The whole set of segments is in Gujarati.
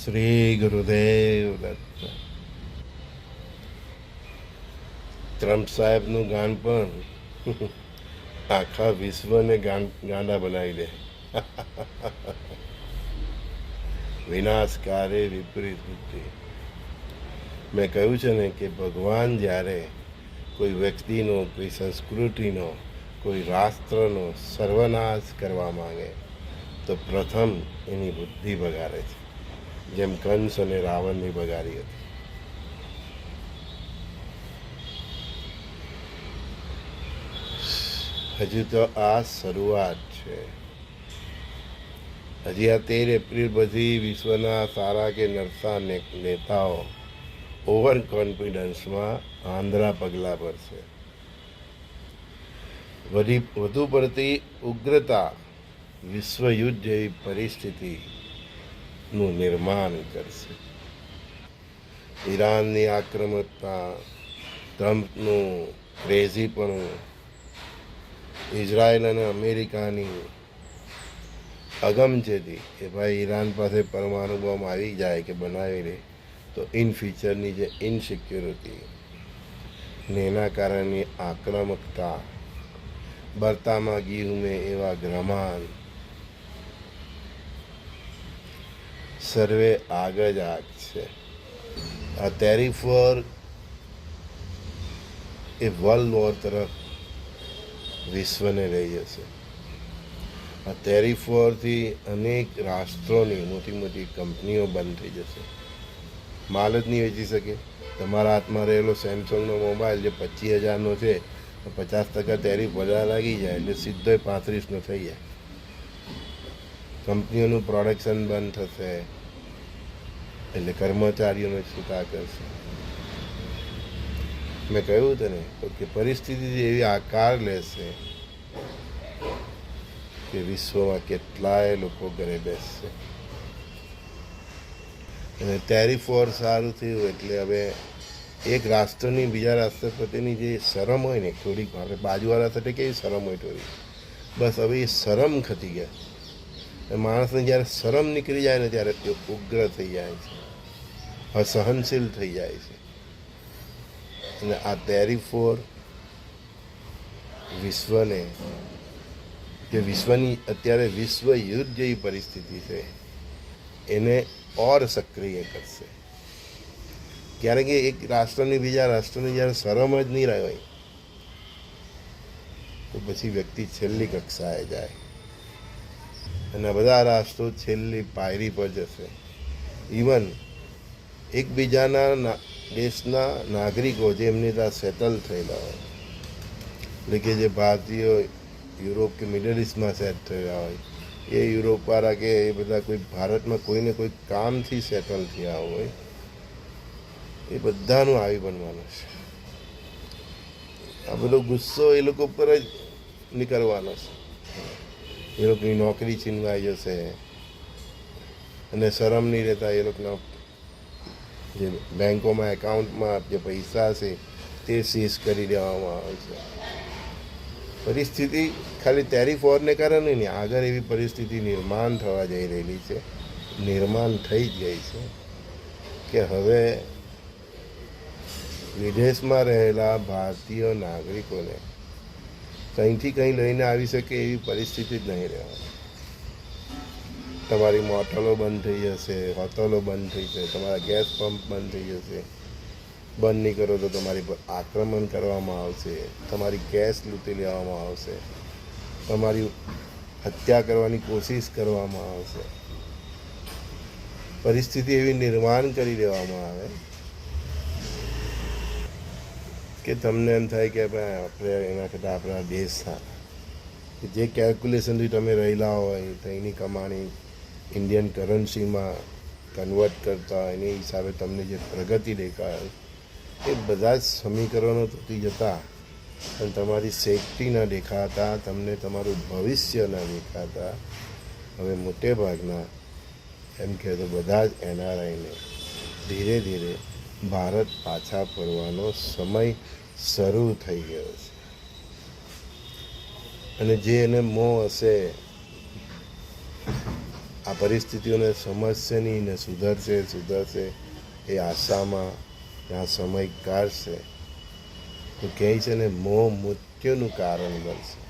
શ્રી ગુરુદેવ દત્ત ટ્રમ્પ સાહેબનું ગાન પણ આખા વિશ્વને ગાંડા બનાવી દે વિનાશકારે વિપરીત બુદ્ધિ મેં કહ્યું છે ને કે ભગવાન જ્યારે કોઈ વ્યક્તિનો કોઈ સંસ્કૃતિનો કોઈ રાષ્ટ્રનો સર્વનાશ કરવા માંગે તો પ્રથમ એની બુદ્ધિ બગાડે છે જેમ કંસ અને રાવણની બગાડી હતી. હજુ તો આ શરૂઆત છે. હજી આ તેર એપ્રિલ પછી વિશ્વના સારા કે નરસા નેતાઓ ઓવર કોન્ફિડન્સમાં આંધ્રા પગલાં ભરશે વધી, વધુ પડતી ઉગ્રતા વિશ્વયુદ્ધ જેવી પરિસ્થિતિનું નિર્માણ કરશે ઈરાનની આક્રમકતા ટ્રમ્પનું ક્રેઝીપણું ઇઝરાયલ અને અમેરિકાની અગમચેતી કે ભાઈ ઈરાન પાસે પરમાણુ બોમ્બ આવી જાય કે બનાવી લે તો ઇન ફ્યુચરની જે ઇનસિક્યોરિટી ને એના કારણે આક્રમકતા બરતામાં ગીર ઉમે એવા ગ્રહમાન સર્વે આગળ જ આગ છે. આ ટેરિફોર એ વર્લ્ડ વોર તરફ વિશ્વને લઈ જશે. આ ટેરિફોરથી અનેક રાષ્ટ્રોની મોટી મોટી કંપનીઓ બંધ થઈ જશે. માલ જ નહીં વેચી શકે. તમારા હાથમાં રહેલો સેમસંગનો મોબાઈલ જે પચીસ હજારનો છે પચાસ ટકા ટેરિફ વધારે લાગી જાય એટલે સીધો પાંત્રીસનો થઈ જાય. કંપનીઓનું પ્રોડક્શન બંધ થશે. એટલે કર્મચારીઓને છૂટા કરશે મેં કહ્યું તને કે પરિસ્થિતિ એવી આકાર લેશે કે વિશ્વમાં કેટલાય લોકો ઘરે બેસશે. અને ટેરિફ વોર સારું થયું એટલે હવે એક રાષ્ટ્રની બીજા રાષ્ટ્રપતિની જે શરમ હોય ને, થોડીક આપણે બાજુવાળા સાથે કેવી શરમ હોય થોડી બસ હવે એ શરમ ખતી ગયા. માણસને જ્યારે શરમ નીકળી જાય ને ત્યારે તે ઉગ્ર થઈ જાય છે. અસહનશીલ થઈ જાય છે. અને આ ટેરિફોર વિશ્વને, જે વિશ્વની અત્યારે વિશ્વ યુદ્ધ જેવી પરિસ્થિતિ છે, એને ઓર સક્રિય કરશે. ક્યારેક કે એક રાષ્ટ્રની બીજા રાષ્ટ્રની જ્યારે શરમ જ નહીં રહે હોય, તો પછી વ્યક્તિ છેલ્લી કક્ષાએ જાય. અને બધા રાષ્ટ્રો છેલ્લી પાયરી પર જશે. ઇવન એકબીજાના દેશના નાગરિકો જે એમની ત્યાં સેટલ થયેલા હોય, એટલે કે જે ભારતીયો યુરોપ કે મિડલ ઇસ્ટમાં સેટ થયા હોય, એ યુરોપવાળા કે એ બધા કોઈ ભારતમાં કોઈને કોઈ કામથી સેટલ થયા હોય, એ બધાનું આવી બનવાનું છે. આ બધો ગુસ્સો એ લોકો પર જ નીકળવાનો છે. એ લોકોની નોકરી છીનવાઈ જશે. અને શરમ નહીં રહેતા એ લોકોના જે બેંકોમાં, એકાઉન્ટમાં જે પૈસા છે, તે સીઝ કરી દેવામાં આવે છે. પરિસ્થિતિ ખાલી ટેરિફ વોરને કારણે નહીં, આગળ એવી પરિસ્થિતિ નિર્માણ થવા જઈ રહેલી છે. નિર્માણ થઈ જ ગઈ છે કે હવે વિદેશમાં રહેલા ભારતીય નાગરિકોને કંઈથી કંઈ લઈને આવી શકે એવી પરિસ્થિતિ જ નહીં રહેવાની તમારી મોટલો બંધ થઈ જશે, હોટલો બંધ થઈ જશે, તમારા ગેસ પંપ બંધ થઈ જશે. બંધ નહીં કરો તો તમારી પર આક્રમણ કરવામાં આવશે, તમારી ગેસ લૂંટી લેવામાં આવશે, તમારી હત્યા કરવાની કોશિશ કરવામાં આવશે. પરિસ્થિતિ એવી નિર્માણ કરી દેવામાં આવે કે તમને એમ થાય કે આપણે એના કરતાં આપણા દેશ સારા. જે કેલ્ક્યુલેશનથી તમે રહેલા હોય, તો એની કમાણી ઇન્ડિયન કરન્સીમાં કન્વર્ટ કરતા, એની હિસાબે તમને જે પ્રગતિ દેખાય, એ બધા જ સમીકરણો તૂટી જતા. અને તમારી સેફટી ન દેખાતા, તમને તમારું ભવિષ્ય ન દેખાતા. હવે મોટે ભાગના એમ કહે તો બધા જ એનઆરઆઈને ધીરે ધીરે ભારત પાછા ફરવાનો સમય શરૂ થઈ ગયો છે. અને જે એને મોં હશે, આ પરિસ્થિતિઓને સમજશે નહીં ને સુધરશે સુધરશે, એ આશામાં ત્યાં સમય કાઢશે, તો કહે છે ને, મોં મૃત્યુનું કારણ બનશે.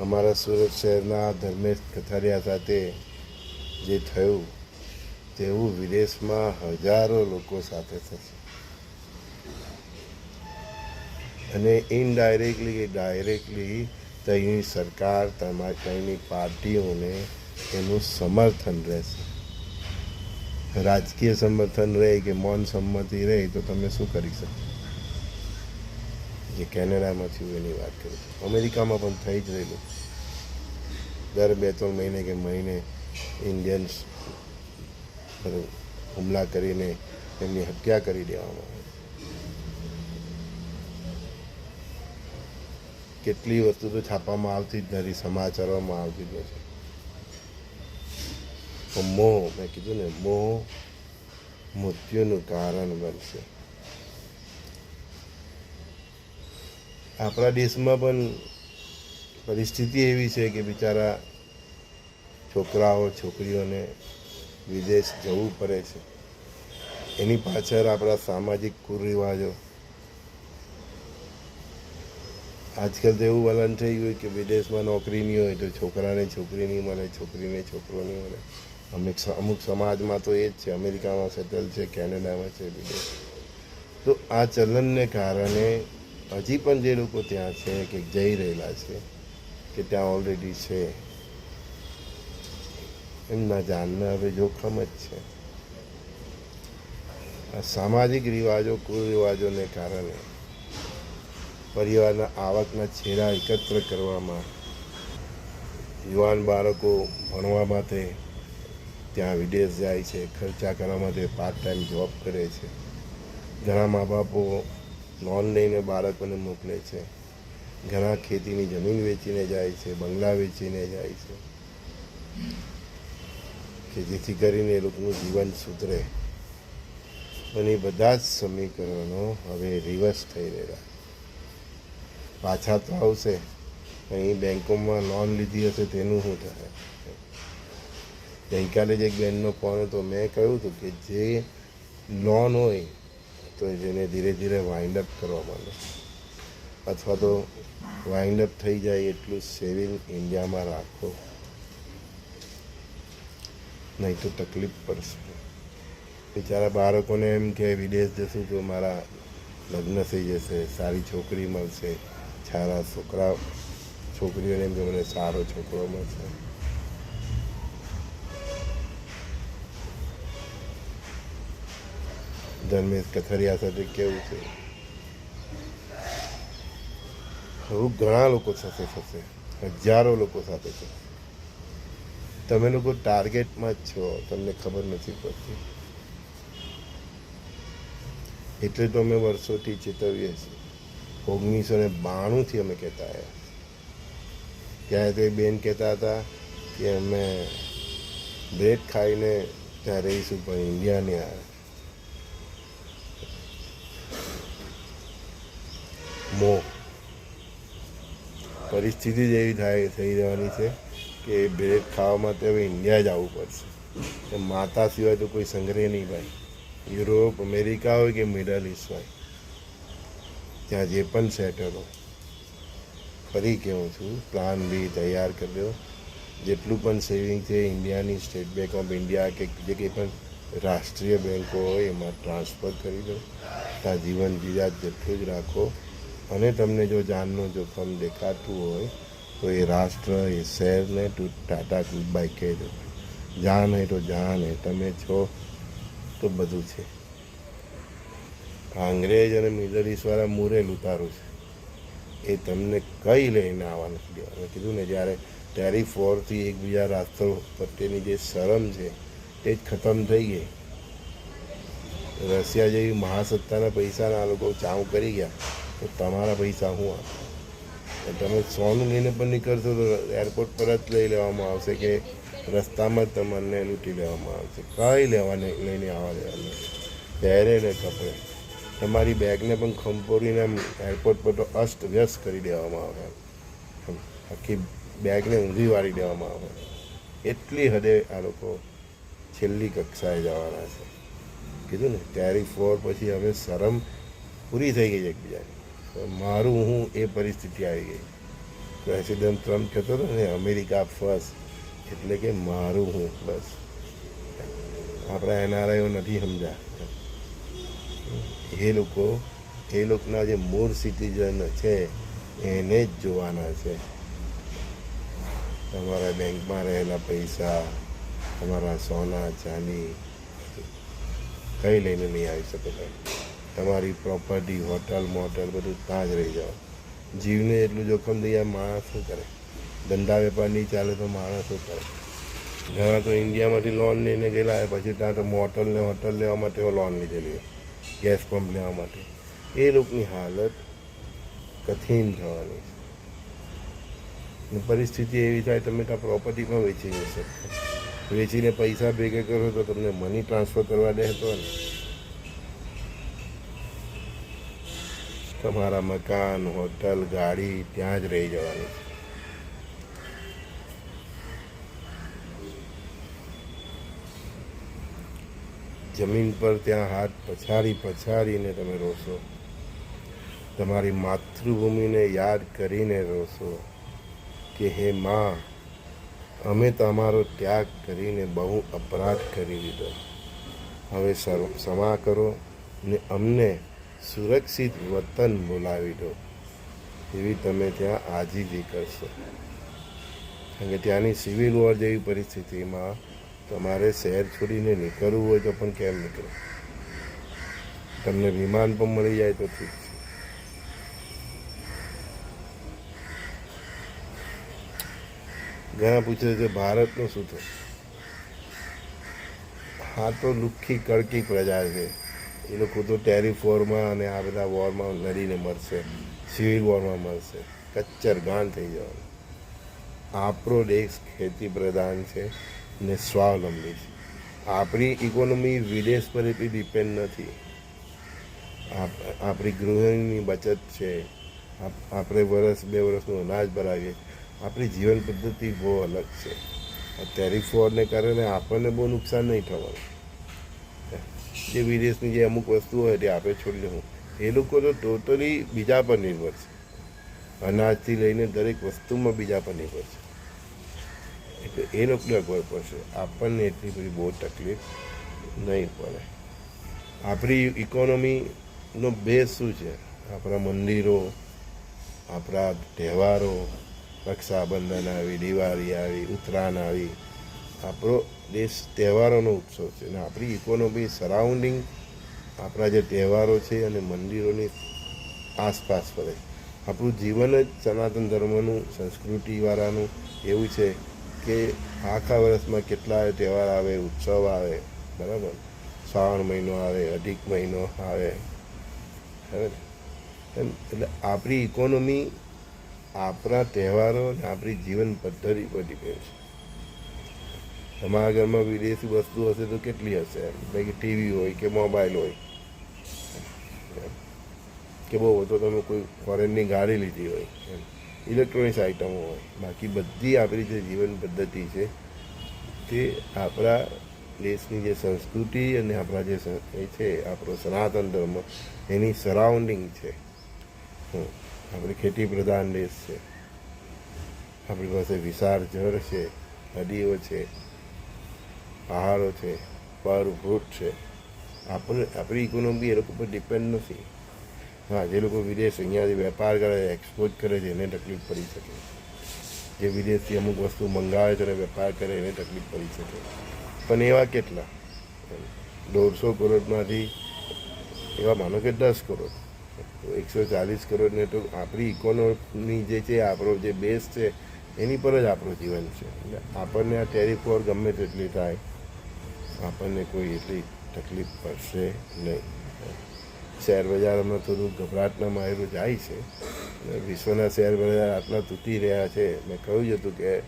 અમારા સુરત શહેરના ધર્મેશ કથારિયા સાથે જે થયું તેવું વિદેશમાં હજારો લોકો સાથે થશે. અને ઇનડાયરેક્ટલી કે ડાયરેક્ટલી ત્યાંની સરકાર તમારી ત્યાંની પાર્ટીઓને એનું સમર્થન રહેશે. રાજકીય સમર્થન રહે કે મૌન સંમતિ રહે તો તમે શું કરી શકો? જે કેનેડામાં થયું એની વાત કરું અમેરિકામાં પણ થઈ જ રહેલું. દર બે ત્રણ મહિને કે મહિને ઇન્ડિયન્સ પર હુમલા કરીને એમની હત્યા કરી દેવામાં આવે. કેટલી વસ્તુ તો છાપવામાં આવતી જ નથી, સમાચારોમાં આવતી જ નથી. મોહ, મેં કીધું ને, મોહ મૃત્યુનું કારણ બનશે. આપણા દેશમાં પણ પરિસ્થિતિ એવી છે કે બિચારા છોકરાઓ, છોકરીઓને વિદેશ જવું પડે છે. એની પાછળ આપણા સામાજિક કુરિવાજો. આજકાલ તો એવું વલણ થઈ ગયું કે વિદેશમાં નોકરી નહીં હોય તો છોકરાને છોકરી નહીં મળે, છોકરીને છોકરો નહીં મળે. અમુક અમુક સમાજમાં તો એ જ છે. અમેરિકામાં સેટલ છે, કેનેડામાં છે, વિદેશ. તો આ ચલનને કારણે હજી પણ જે લોકો ત્યાં છે, કે જઈ રહેલા છે, કે ત્યાં ઓલરેડી છે એમના જાનને હવે જોખમ જ છે. આ સામાજિક રિવાજો, કુરિવાજોને કારણે પરિવારના આવકના છેડા એકત્ર કરવામાં યુવાન બાળકો ભણવા માટે ત્યાં વિદેશ જાય છે, ખર્ચા કરવા માટે પાર્ટ ટાઈમ જોબ કરે છે. ઘણા મા બાપો લોન લઈને બાળકોને મોકલે છે. ઘણા ખેતીની જમીન વેચીને જાય છે, બંગલા વેચીને જાય છે. કે જેથી કરીને એ લોકોનું જીવન સુધરે. અને એ બધા જ સમીકરણો હવે રિવર્સ થઈ રહ્યા. પાછા તો આવશે. અહીં બેંકોમાં લોન લીધી હશે તેનું શું થાય ગઈકાલે જ એક બેનનો ફોન હતો. મેં કહ્યું હતું કે જે લોન હોય, તો જેને ધીરે ધીરે વાઇન્ડ અપ કરવા માંડો. અથવા તો વાઇન્ડ અપ થઈ જાય એટલું સેવિંગ ઇન્ડિયામાં રાખો. નહીં તો તકલીફ પડશે. બિચારા બાળકોને એમ કે, વિદેશ જશું તો મારા લગ્ન થઈ જશે, સારી છોકરી મળશે, સારા છોકરા, છોકરીઓને એમ કે મને સારો છોકરો મળશે. ધર્મેશ કથરિયા સાથે કેવું છે? ઘણા લોકો સાથે થશે, હજારો લોકો સાથે થશે. તમે લોકો ટાર્ગેટમાં જ છો, તમને ખબર નથી પડતી. એટલે તો અમે વર્ષોથી ચેતવીએ છીએ. ઓગણીસો ને બાણુંથી અમે કહેતા આવ્યા ત્યારે તો એ બેન કહેતા હતા કે અમે બ્રેડ ખાઈને ત્યાં રહીશું, પણ ઇન્ડિયા નહીં આવે. મોહ પરિસ્થિતિ જ એવી થાય, થઈ રહેવાની છે. કે બ્રેડ ખાવા માટે હવે ઇન્ડિયા જ આવવું પડશે. એ માતા સિવાય તો કોઈ સંગ્રહ નહીં ભાઈ. યુરોપ અમેરિકા હોય કે મિડલ ઇસ્ટ હોય. ત્યાં જે પણ સેટલ હોય. ફરી કહું છું પ્લાન બી તૈયાર કરી દો. જેટલું પણ સેવિંગ છે ઇન્ડિયાની સ્ટેટ બેંક ઓફ ઇન્ડિયા કે જે કંઈ પણ રાષ્ટ્રીય બેંકો હોય એમાં ટ્રાન્સફર કરી દો. ત્યાં જીવન જીજાત જેટલું જ રાખો. અને તમને જો જાનનું જોખમ દેખાતું હોય તો એ રાષ્ટ્ર એ શહેરને તું ટાટા ગુડ બાય કહી જાન હે તો જાન હે તમે છો તો બધું છે અંગ્રેજ અને મિડલ ઇસ્ટવાળા મૂરેલું તારું છે એ તમને કઈ લઈને આવવા નથી દેવાનું કીધું ને જ્યારે ટેરિફ વોરથી એકબીજા રાષ્ટ્રો પ્રત્યેની જે શરમ છે તે જ ખતમ થઈ ગઈ રશિયા જેવી મહાસત્તાના પૈસાના આ લોકો ચાવ કરી ગયા તો તમારા પૈસા હું આપે તમે સોનું લઈને પણ નીકળશો તો એરપોર્ટ પર જ લઈ લેવામાં આવશે કે રસ્તામાં જ તમને લૂંટી લેવામાં આવશે? કાંઈ લેવાને લઈને આવવા દેવાનું પહેરે ને કપડે. તમારી બેગને પણ ખંપોરીને એરપોર્ટ પર તો અસ્ત વ્યસ્ત કરી દેવામાં આવે આખી બેગને ઊંધી વાળી દેવામાં આવે એટલી હદે આ લોકો છેલ્લી કક્ષાએ જવાના છે. કીધું ને ટેરિફ વોર પછી હવે શરમ પૂરી થઈ ગઈ છે એકબીજાની. મારું હું એ પરિસ્થિતિ આવી ગઈ. પ્રેસિડેન્ટ ટ્રમ્પ કહેતો હતો ને, અમેરિકા ફર્સ્ટ. એટલે કે મારું હું બસ. આપણા એનઆરઆઈઓ નથી સમજ્યા. એ લોકો, એ લોકોના જે મૂળ સિટીઝન છે, એને જ જોવાના છે. તમારા બેંકમાં રહેલા પૈસા, તમારા સોના, ચાંદી, કંઈ લઈને નહીં આવી શકો તમે? તમારી પ્રોપર્ટી હોટલ મોટલ બધું ત્યાં જ રહી જાઓ. જીવને એટલું જોખમ દઈએ માણસ શું કરે? ધંધા વેપાર નહીં ચાલે તો માણસ શું કરે? ઘણા તો ઇન્ડિયામાંથી લોન લઈને ગયેલા પછી ત્યાં તો મોટલ ને હોટલ લેવા માટે લોન લીધેલી ગેસ પંપ લેવા માટે. એ લોકોની હાલત કઠિન થવાની છે. પરિસ્થિતિ એવી થાય, તમે ત્યાં પ્રોપર્ટી પણ વેચી શકો. વેચીને પૈસા ભેગા કરો તો તમને મની ટ્રાન્સફર કરવા દે તો ને. તમારા મકાન, હોટલ, ગાડી, ત્યાં જ રહી જવાની. જમીન પર ત્યાં હાથ પછાડી પછાડીને તમે રોશો. તમારી માતૃભૂમિને યાદ કરીને રોશો કે, હે માં, અમે તમારો ત્યાગ કરીને બહુ અપરાધ કરી દીધો. હવે ક્ષમા કરો ને અમને સુરક્ષિત વતન બોલાવી દો, એવી તમે ત્યાં આજીજી કરશો. કારણ કે ત્યાંની સિવિલ વોર જેવી પરિસ્થિતિમાં તમારે શહેર છોડીને નીકળવું હોય તો પણ કેમ નીકળો? તમને વિમાન પણ મળી જાય તો ઠીક છે. ઘણા પૂછે છે ભારતનું શું થયું હા તો લુખ્ખી કડકી પ્રજા છે. એ લોકો તો ટેરિફ વોરમાં અને આ બધા વોરમાં લડીને મરશે. સિવિલ વોરમાં મરશે. કચ્ચર ગાન થઈ જવાનું. આપણો દેશ ખેતી પ્રધાન છે ને સ્વાવલંબી છે. આપણી ઇકોનોમી વિદેશ પર એટલી ડિપેન્ડ નથી. આપ- આપણી ગૃહિણીની બચત છે. આપ- આપણે વરસ, બે વર્ષનું અનાજ ભરાવીએ આપણી જીવન પદ્ધતિ બહુ અલગ છે. ટેરિફ વોરને કારણે આપણને બહુ નુકસાન નહીં થવાનું. જે વિદેશની જે અમુક વસ્તુઓ હોય તે આપણે છોડી દઉં. એ લોકો તો ટોટલી બીજા પર નિર્ભર છે. અનાજથી લઈને દરેક વસ્તુમાં બીજા પર નિર્ભર છે. એટલે એ લોકોને અગવડ પડશે. આપણને એટલી બધી બહુ તકલીફ નહીં પડે. આપણી ઇકોનોમીનો બેઝ શું છે? આપણા મંદિરો, આપણા તહેવારો, રક્ષાબંધન આવી, દિવાળી આવી, ઉત્તરાયણ આવી. આપણો દેશ તહેવારોનો ઉત્સવ છે. અને આપણી ઇકોનોમી સરાઉન્ડિંગ આપણા જે તહેવારો છે અને મંદિરોની આસપાસ ફરે. આપણું જીવન જ સનાતન ધર્મનું, સંસ્કૃતિવાળાનું એવું છે કે આખા વર્ષમાં કેટલા તહેવાર આવે, ઉત્સવ આવે, બરાબર? શ્રાવણ મહિનો આવે, અધિક મહિનો આવે. બરાબર? એમ, એટલે આપણી ઇકોનોમી આપણા તહેવારો અને આપણી જીવન પદ્ધતિ પર ડિપેન્ડ છે. તમારા ઘરમાં વિદેશી વસ્તુ હશે તો કેટલી હશે? એમ કે ટીવી હોય કે મોબાઈલ હોય? કે બહુ તો તમે કોઈ ફોરેનની ગાડી લીધી હોય, એમ. ઇલેક્ટ્રોનિક્સ આઇટમો હોય. બાકી બધી આપણી જે જીવન પદ્ધતિ છે તે આપણા દેશની જે સંસ્કૃતિ અને આપણા જે એ છે, આપણો સનાતન ધર્મ, એની સરાઉન્ડિંગ છે. આપણે આપણી ખેતી પ્રધાન દેશ છે. આપણી પાસે વિશાળ જળ છે, નદીઓ છે. પહાડો છે પર વૃક્ષ છે. આપણે, આપણી ઇકોનોમી એ લોકો પર ડિપેન્ડ નથી. હા, જે લોકો વિદેશ અહીંયાથી વેપાર કરે છે એક્સપોર્ટ કરે છે, એને તકલીફ પડી શકે. જે વિદેશથી અમુક વસ્તુ મંગાવે છે અને વેપાર કરે, એને તકલીફ પડી શકે. પણ એવા કેટલા? દોઢસો કરોડમાંથી, એવા માનો કે દસ કરોડ. એકસો ચાલીસ કરોડને તો આપણી ઇકોનોમી જે છે, આપણો જે બેઝ છે, એની પર જ આપણું જીવન છે. એટલે આપણને આ ટેરિફ વોર ગમે તેટલી થાય આપણને કોઈ એટલી તકલીફ પડશે નહીં. શેર બજાર હમણાં થોડું ગભરાટના માયરું જાય છે. વિશ્વના શેર બજાર આટલા તૂટી રહ્યા છે. મેં કહ્યું હતું કે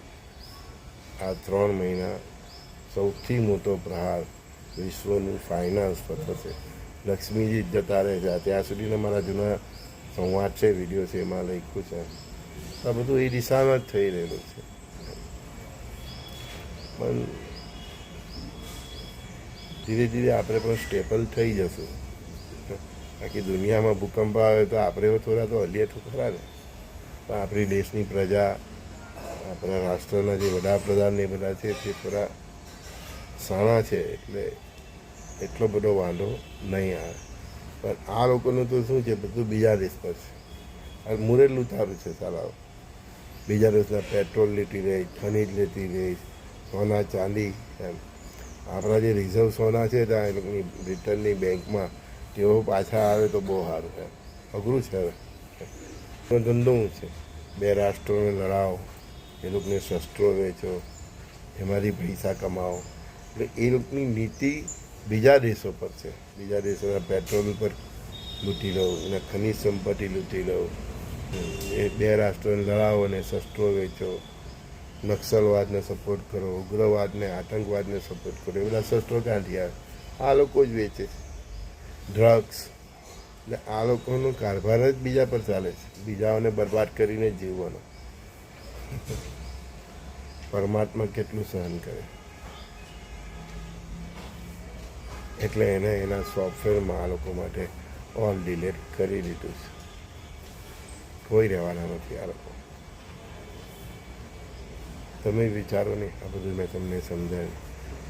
આ ત્રણ મહિના સૌથી મોટો પ્રહાર વિશ્વનું ફાઇનાન્સ પર થશે. લક્ષ્મીજી જતા રહે છે ત્યાં સુધીના મારા જૂના સંવાદ છે, વીડિયો છે, એમાં લખ્યું છે. આ બધું એ દિશામાં જ થઈ રહેલું છે. પણ ધીરે ધીરે આપણે પણ સ્ટેબલ થઈ જશું. બાકી દુનિયામાં ભૂકંપ આવે તો આપણે થોડા તો હલીએ તો ખરા ને. પણ આપણી દેશની પ્રજા, આપણા રાષ્ટ્રના જે વડાપ્રધાન એ બધા છે, તે થોડા સાણા છે એટલે એટલો બધો વાંધો નહીં આવે. પણ આ લોકોનું તો શું છે, બધું બીજા દેશ પર છે. આ મુરેલું તારું છે સારા બીજા દેશના પેટ્રોલ લેતી રહી, ખનીજ લેતી રહી, સોના ચાંદી એમ. આપણા જે રિઝર્વ સોના છે ત્યાં એ લોકોની બ્રિટનની બેંકમાં, તેઓ પાછા આવે તો બહુ સારું છે. અઘરું છે હવે. ધંધો હું છે? બે રાષ્ટ્રોને લડાવો, એ લોકોને શસ્ત્રો વેચો, એમાંથી પૈસા કમાવો. એટલે એ લોકોની નીતિ બીજા દેશો પર છે. બીજા દેશોના પેટ્રોલ પર લૂંટી લઉં, એના ખનિજ સંપત્તિ લૂંટી લઉં. એ બે રાષ્ટ્રોને લડાવો અને શસ્ત્રો વેચો. નક્સલવાદને સપોર્ટ કરો, ઉગ્રવાદને, આતંકવાદને સપોર્ટ કરો એ બધા શસ્ત્રો ક્યાંથી આ લોકો જ વેચે છે. ડ્રગ્સ એટલે આ લોકોનો કારભાર જ બીજા પર ચાલે છે. બીજાઓને બરબાદ કરીને જીવવાનો. પરમાત્મા કેટલું સહન કરે. એટલે એને એના સોફ્ટવેરમાં આ લોકો માટે ઓલ ડિલેટ કરી દીધું છે. કોઈ રહેવાના નથી આ લોકો. તમે વિચારો નહીં આ બધું મેં તમને સમજાવ્યું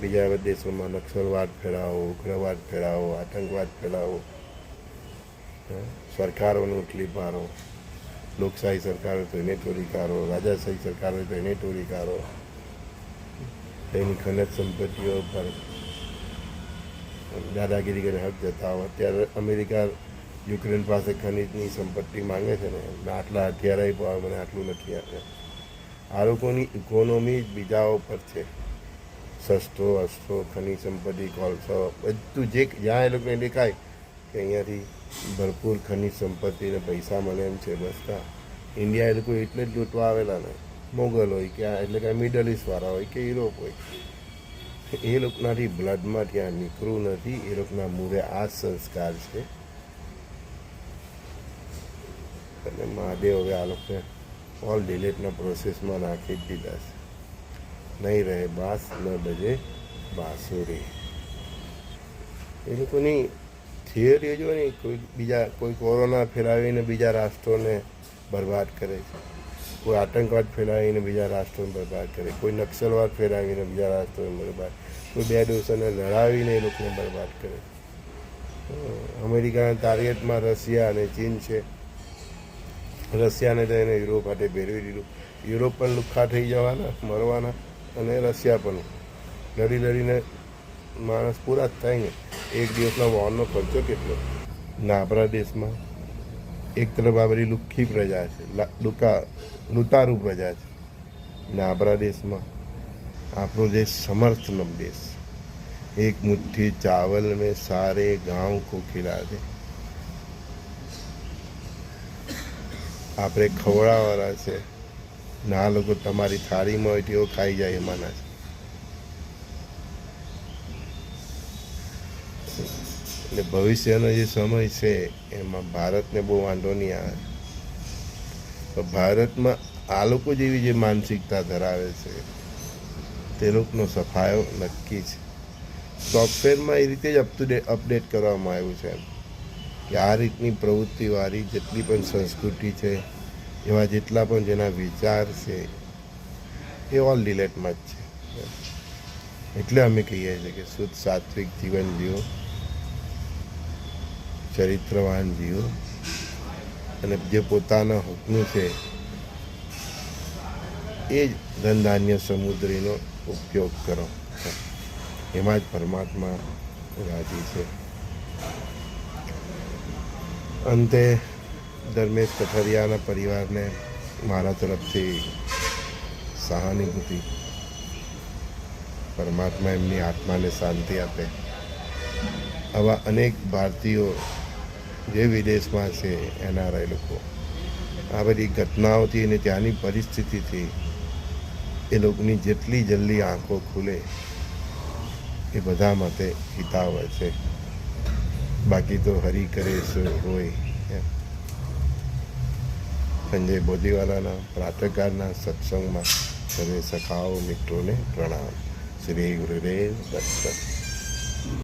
બીજા દેશોમાં નક્સલવાદ ફેલાવો, ઉગ્રવાદ ફેલાવો, આતંકવાદ ફેલાવો સરકારોને ઉઠલી પારો લોકશાહી સરકાર હોય તો એને તોડી કાઢો, રાજાશાહી સરકાર હોય તો એને તોડી કાઢો. તેની ખનજ સંપત્તિઓ પર દાદાગીરી કરીને હક હોય. અત્યારે અમેરિકા યુક્રેન પાસે ખનીજની સંપત્તિ માંગે છે ને, આટલા હથિયાર આપ્યા મને આટલું નથી આપ્યા. આ લોકોની ઇકોનોમી બીજાઓ પર છે. સસ્તો, અસ્તો, ખનિજ સંપત્તિ, કોલસો, બધું જે જ્યાં એ લોકોને દેખાય કે અહીંયાથી ભરપૂર ખનિજ સંપત્તિ ને પૈસા મળે એમ છે, બસ ઇન્ડિયા એ લોકો એટલે જ લૂંટવા આવેલા ને. મોગલ હોય કે એટલે કે મિડલ ઇસ્ટવાળા હોય કે યુરોપ હોય. એ લોકોનાથી બ્લડમાં ત્યાં નીકળવું નથી, એ લોકોના મૂળે આ સંસ્કાર છે. અને મહાદેવ હવે આ લોકોને ઓલ ડિલેટના પ્રોસેસમાં નાખી જ દીધા છે. નહીં રહે બાસ, ન બજે બાંસુરી. એ લોકોની થિયરી જો ને કોઈ બીજા, કોઈ કોરોના ફેલાવીને બીજા રાષ્ટ્રોને બરબાદ કરે છે. કોઈ આતંકવાદ ફેલાવીને બીજા રાષ્ટ્રોને બરબાદ કરે. કોઈ નક્સલવાદ ફેલાવીને બીજા રાષ્ટ્રોને બરબાદ કોઈ બે દેશોને લડાવીને એ લોકોને બરબાદ કરે અમેરિકાના ટાર્ગેટમાં રશિયા અને ચીન છે. રશિયાને તો એને યુરોપ માટે ભેરવી દીધું. યુરોપ પણ લુખ્ખા થઈ જવાના, મરવાના અને રશિયા પણ. લડી લડીને માણસ પૂરા જ થાય ને. એક દિવસના વોનનો ખર્ચો કેટલો? ના દેશમાં એક તરફ આ બધી લુખ્ખી પ્રજા છે લુકા લૂંટારૂ પ્રજા છે. ને દેશમાં આપણો દેશ સમર્થનમ દેશ, એક મુઠ્ઠી ચાવલ મેં સારે ગાંવ કો ખિલાતે આપણે ખવડાવવાળા છે. ના લોકો તમારી થાળીમાં હોય તેઓ ખાઈ જાય એમાંના છે એટલે ભવિષ્યનો જે સમય છે, એમાં ભારતને બહુ વાંધો નહીં આવે. તો ભારતમાં આ લોકો જેવી જે માનસિકતા ધરાવે છે, તે લોકોનો સફાયો નક્કી છે. સોફ્ટવેરમાં એ રીતે જ અપ ટુ ડેટ અપડેટ કરવામાં આવ્યું છે એમ. કે આ રીતની પ્રવૃત્તિવાળી જેટલી પણ સંસ્કૃતિ છે, એવા જેટલા પણ જેના વિચાર છે, એ ઓલ ડિલેટમાં જ છે. એટલે અમે કહીએ છીએ કે શુદ્ધ સાત્વિક જીવન જીવો, ચરિત્રવાન જીવો, અને જે પોતાના હુકનું છે, એ જ ધનધાન્ય સમુદ્રીનો ઉપયોગ કરો. એમાં જ પરમાત્મા રાજી છે. અંતે ધર્મેશ કઠરિયાના પરિવારને મારા તરફથી સહાનુભૂતિ. પરમાત્મા એમની આત્માને શાંતિ આપે. આવા અનેક ભારતીયો જે વિદેશમાં છે એનઆરઆઈ લોકો. આ બધી ઘટનાઓથી અને ત્યાંની પરિસ્થિતિથી એ લોકોની જેટલી જલ્દી આંખો ખુલે, એ બધા માટે હિતાવ છે. બાકી તો હરી કરે હોય સંજય બોધીવાલાના પ્રાતકાળના સત્સંગમાં સર્વે સખાઓ, મિત્રોને પ્રણામ. શ્રી ગુરુદેવ દત્ત.